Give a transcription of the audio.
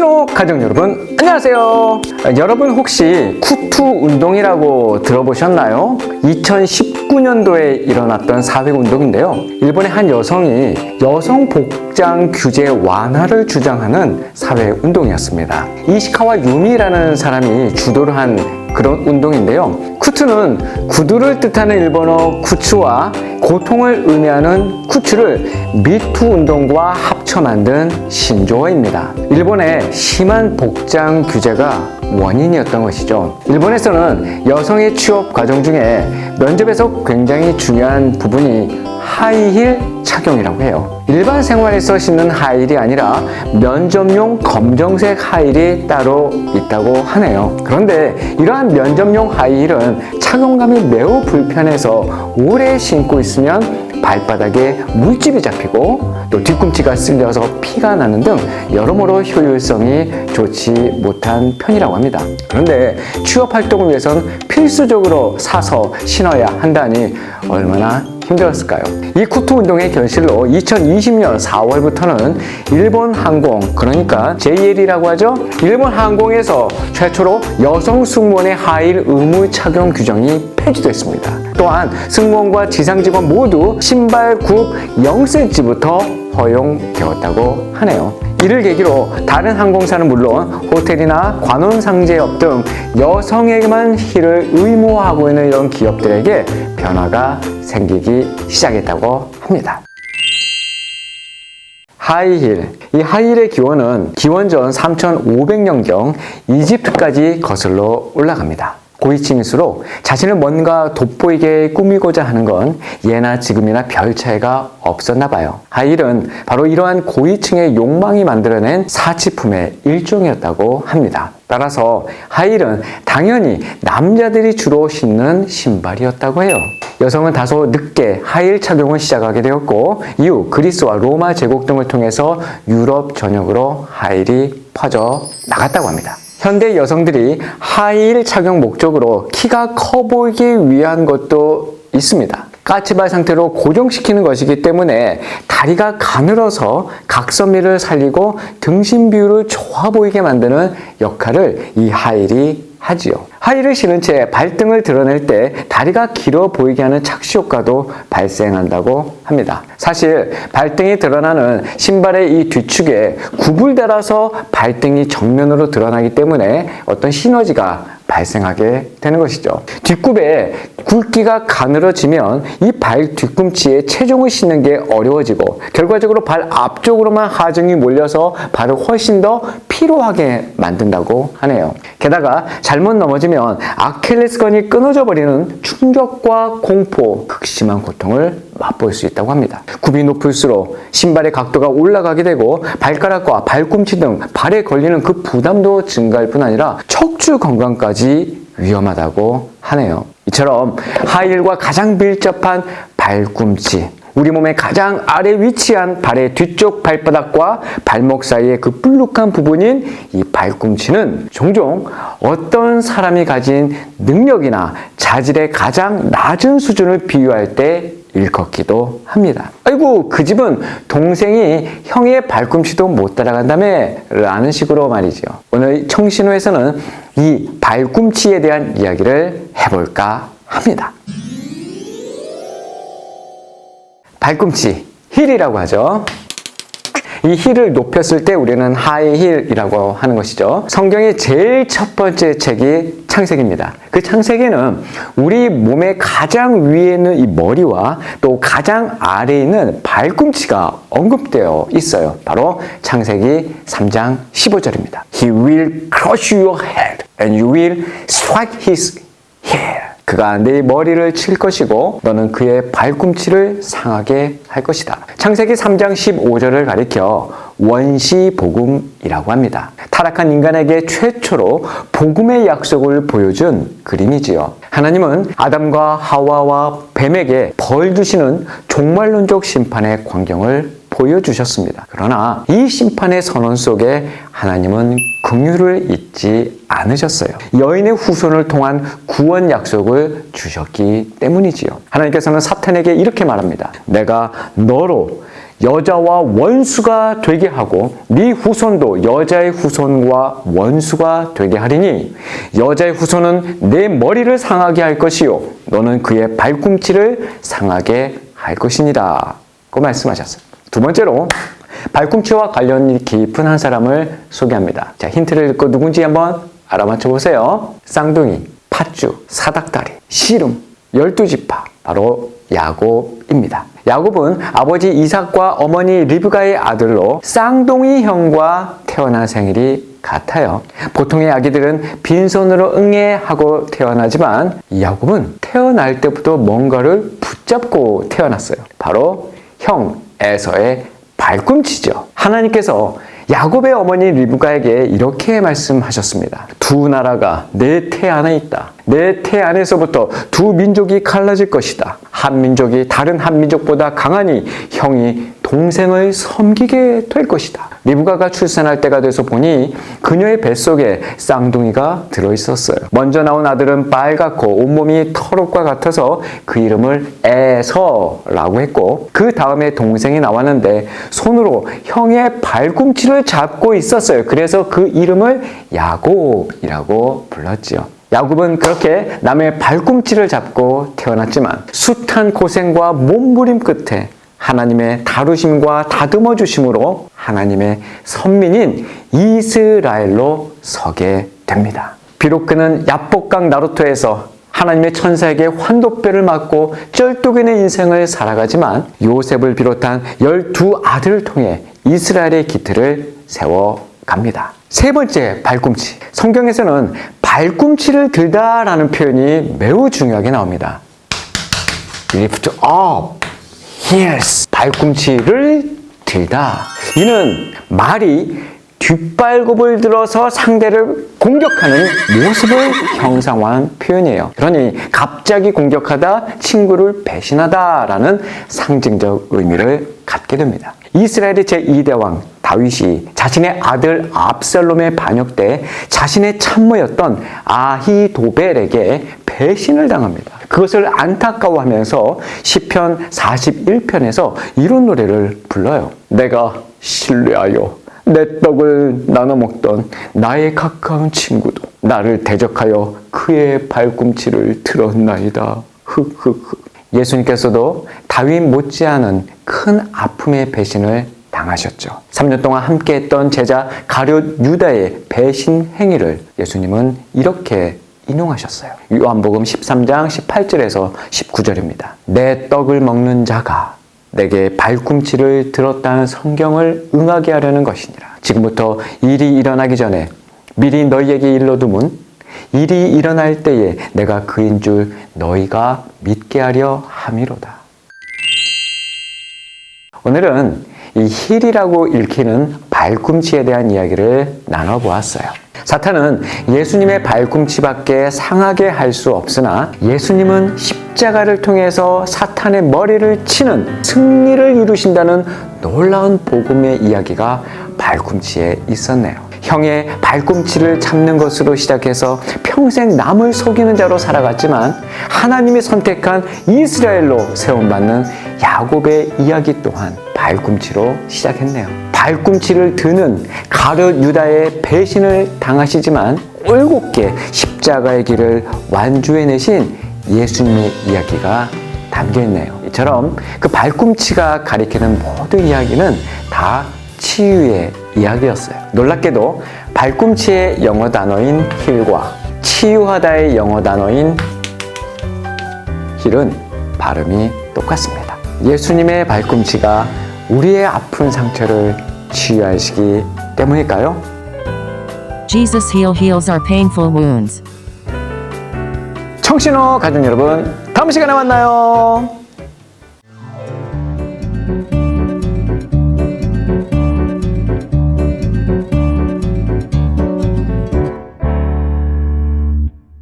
정신호 가족 여러분 안녕하세요. 여러분 혹시 쿠투 운동이라고 들어보셨나요? 2019년도에 일어났던 사회운동인데요. 일본의 한 여성이 여성 복장 규제 완화를 주장하는 사회운동이었습니다. 이시카와 유미라는 사람이 주도를 한 그런 운동인데요 쿠투는 구두를 뜻하는 일본어 쿠츠와 고통을 의미하는 쿠츠를 미투 운동과 합쳐 만든 신조어입니다. 일본의 심한 복장 규제가 원인이었던 것이죠. 일본에서는 여성의 취업 과정 중에 면접에서 굉장히 중요한 부분이 하이힐 착용이라고 해요. 일반 생활에서 신는 하이힐이 아니라 면접용 검정색 하이힐이 따로 있다고 하네요. 그런데 이러한 면접용 하이힐은 착용감이 매우 불편해서 오래 신고 있으면 발바닥에 물집이 잡히고 또 뒤꿈치가 쓸려서 피가 나는 등 여러모로 효율성이 좋지 못한 편이라고 합니다. 그런데 취업 활동을 위해선 필수적으로 사서 신어야 한다니 얼마나 힘들었을까요? 이 쿠투 운동의 결실로 2020년 4월부터는 일본 항공, 그러니까 JL이라고 하죠? 일본 항공에서 최초로 여성 승무원의 하일 의무 착용 규정이 폐지됐습니다. 또한 승무원과 지상 직원 모두 신발 굽 0cm부터 허용되었다고 하네요. 이를 계기로 다른 항공사는 물론 호텔이나 관원상제업 등 여성에게만 힐을 의무화하고 있는 이런 기업들에게 변화가 생기기 시작했다고 합니다. 하이힐. 이 하이힐의 기원은 기원전 3500년경 이집트까지 거슬러 올라갑니다. 고위층일수록 자신을 뭔가 돋보이게 꾸미고자 하는 건 예나 지금이나 별 차이가 없었나 봐요. 하이힐은 바로 이러한 고위층의 욕망이 만들어낸 사치품의 일종이었다고 합니다. 따라서 하이힐은 당연히 남자들이 주로 신는 신발이었다고 해요. 여성은 다소 늦게 하이힐 착용을 시작하게 되었고 이후 그리스와 로마 제국 등을 통해서 유럽 전역으로 하이힐이 퍼져 나갔다고 합니다. 현대 여성들이 하이힐 착용 목적으로 키가 커 보이기 위한 것도 있습니다. 까치발 상태로 고정시키는 것이기 때문에 다리가 가늘어서 각선미를 살리고 등신 비율을 좋아 보이게 만드는 역할을 이 하일이 하지요. 하일을 신은 채 발등을 드러낼 때 다리가 길어 보이게 하는 착시 효과도 발생한다고 합니다. 사실 발등이 드러나는 신발의 이 뒤축에 굽을 달아서 발등이 정면으로 드러나기 때문에 어떤 시너지가 발생하게 되는 것이죠. 뒷굽에 굵기가 가늘어지면 이 발 뒤꿈치에 체중을 싣는 게 어려워지고 결과적으로 발 앞쪽으로만 하중이 몰려서 발을 훨씬 더 피로하게 만든다고 하네요. 게다가 잘못 넘어지면 아킬레스건이 끊어져 버리는 충격과 공포, 극심한 고통을 맛볼 수 있다고 합니다. 굽이 높을수록 신발의 각도가 올라가게 되고 발가락과 발꿈치 등 발에 걸리는 그 부담도 증가할 뿐 아니라 척추 건강까지 위험하다고 하네요. 이처럼 하이힐과 가장 밀접한 발꿈치, 우리 몸의 가장 아래 위치한 발의 뒤쪽 발바닥과 발목 사이의 그 불룩한 부분인 이 발꿈치는 종종 어떤 사람이 가진 능력이나 자질의 가장 낮은 수준을 비유할 때 일컫기도 합니다. 아이고 그 집은 동생이 형의 발꿈치도 못 따라간다며 라는 식으로 말이죠. 오늘 청신호에서는 이 발꿈치에 대한 이야기를 해볼까 합니다. 발꿈치, 힐이라고 하죠. 이 힐을 높였을 때 우리는 하이 힐이라고 하는 것이죠. 성경의 제일 첫 번째 책이 창세기입니다. 그 창세기는 우리 몸의 가장 위에 있는 이 머리와 또 가장 아래에 있는 발꿈치가 언급되어 있어요. 바로 창세기 3장 15절입니다. He will crush your head and you will strike his hair. 그가 네 머리를 칠 것이고 너는 그의 발꿈치를 상하게 할 것이다. 창세기 3장 15절을 가리켜 원시 복음이라고 합니다. 타락한 인간에게 최초로 복음의 약속을 보여준 그림이지요. 하나님은 아담과 하와와 뱀에게 벌 주시는 종말론적 심판의 광경을 보여주셨습니다. 그러나 이 심판의 선언 속에 하나님은 긍휼을 잊지 않으셨어요. 여인의 후손을 통한 구원 약속을 주셨기 때문이지요. 하나님께서는 사탄에게 이렇게 말합니다. 내가 너로 여자와 원수가 되게 하고 네 후손도 여자의 후손과 원수가 되게 하리니 여자의 후손은 내 머리를 상하게 할 것이요 너는 그의 발꿈치를 상하게 할 것이니라 고 말씀하셨어요. 두 번째로 발꿈치와 관련이 깊은 한 사람을 소개합니다. 자, 힌트를 읽고 누군지 한번 알아맞혀 보세요. 쌍둥이, 팥주, 사닥다리, 씨름, 열두 지파, 바로 야곱입니다. 야곱은 아버지 이삭과 어머니 리브가의 아들로 쌍둥이 형과 태어난 생일이 같아요. 보통의 아기들은 빈손으로 응애하고 태어나지만 이 야곱은 태어날 때부터 뭔가를 붙잡고 태어났어요. 바로 형 에서의 발꿈치죠. 하나님께서 야곱의 어머니 리브가에게 이렇게 말씀하셨습니다. 두 나라가 내 태 안에 있다. 내 태 안에서부터 두 민족이 갈라질 것이다. 한 민족이 다른 한 민족보다 강하니 형이 동생을 섬기게 될 것이다. 리브가가 출산할 때가 돼서 보니 그녀의 뱃속에 쌍둥이가 들어있었어요. 먼저 나온 아들은 빨갛고 온몸이 털옷과 같아서 그 이름을 에서라고 했고 그 다음에 동생이 나왔는데 손으로 형의 발꿈치를 잡고 있었어요. 그래서 그 이름을 야곱이라고 불렀지요. 야곱은 그렇게 남의 발꿈치를 잡고 태어났지만 숱한 고생과 몸부림 끝에 하나님의 다루심과 다듬어 주심으로 하나님의 선민인 이스라엘로 서게 됩니다. 비록 그는 야복강 나루토에서 하나님의 천사에게 환도뼈를 맞고 쩔뚝이는 인생을 살아가지만 요셉을 비롯한 열두 아들을 통해 이스라엘의 기틀을 세워갑니다. 세 번째 발꿈치. 성경에서는 발꿈치를 들다라는 표현이 매우 중요하게 나옵니다. lift up, heels. 발꿈치를 들다. 이는 말이 뒷발굽을 들어서 상대를 공격하는 모습을 형상화한 표현이에요. 그러니 갑자기 공격하다 친구를 배신하다라는 상징적 의미를 갖게 됩니다. 이스라엘의 제2대 왕 다윗이 자신의 아들 압살롬의 반역 때 자신의 참모였던 아히도벨에게 배신을 당합니다. 그것을 안타까워하면서 시편 41편에서 이런 노래를 불러요. 내가 신뢰하여 내 떡을 나눠 먹던 나의 가까운 친구도 나를 대적하여 그의 발꿈치를 들었나이다. 흑흑흑. 예수님께서도 다윗 못지않은 큰 아픔의 배신을 당하셨죠. 3년 동안 함께했던 제자 가룟 유다의 배신 행위를 예수님은 이렇게 인용하셨어요. 요한복음 13장 18절에서 19절입니다. 내 떡을 먹는 자가 내게 발꿈치를 들었다는 성경을 응하게 하려는 것이니라. 지금부터 일이 일어나기 전에 미리 너희에게 일러두면 일이 일어날 때에 내가 그인 줄 너희가 믿게 하려 함이로다. 오늘은 이 힐이라고 읽히는 발꿈치에 대한 이야기를 나눠보았어요. 사탄은 예수님의 발꿈치밖에 상하게 할 수 없으나 예수님은 십자가를 통해서 사탄의 머리를 치는 승리를 이루신다는 놀라운 복음의 이야기가 발꿈치에 있었네요. 형의 발꿈치를 잡는 것으로 시작해서 평생 남을 속이는 자로 살아갔지만 하나님이 선택한 이스라엘로 세움받는 야곱의 이야기 또한 발꿈치로 시작했네요. 발꿈치를 드는 가룟 유다의 배신을 당하시지만 올곧게 십자가의 길을 완주해내신 예수님의 이야기가 담겨 있네요. 이처럼 그 발꿈치가 가리키는 모든 이야기는 다 치유의 이야기였어요. 놀랍게도 발꿈치의 영어 단어인 힐과 치유하다의 영어 단어인 힐은 발음이 똑같습니다. 예수님의 발꿈치가 우리의 아픈 상처를 치유하시기 때문일까요? Jesus heal heals our painful wounds. 청신호 가족 여러분, 다음 시간에 만나요.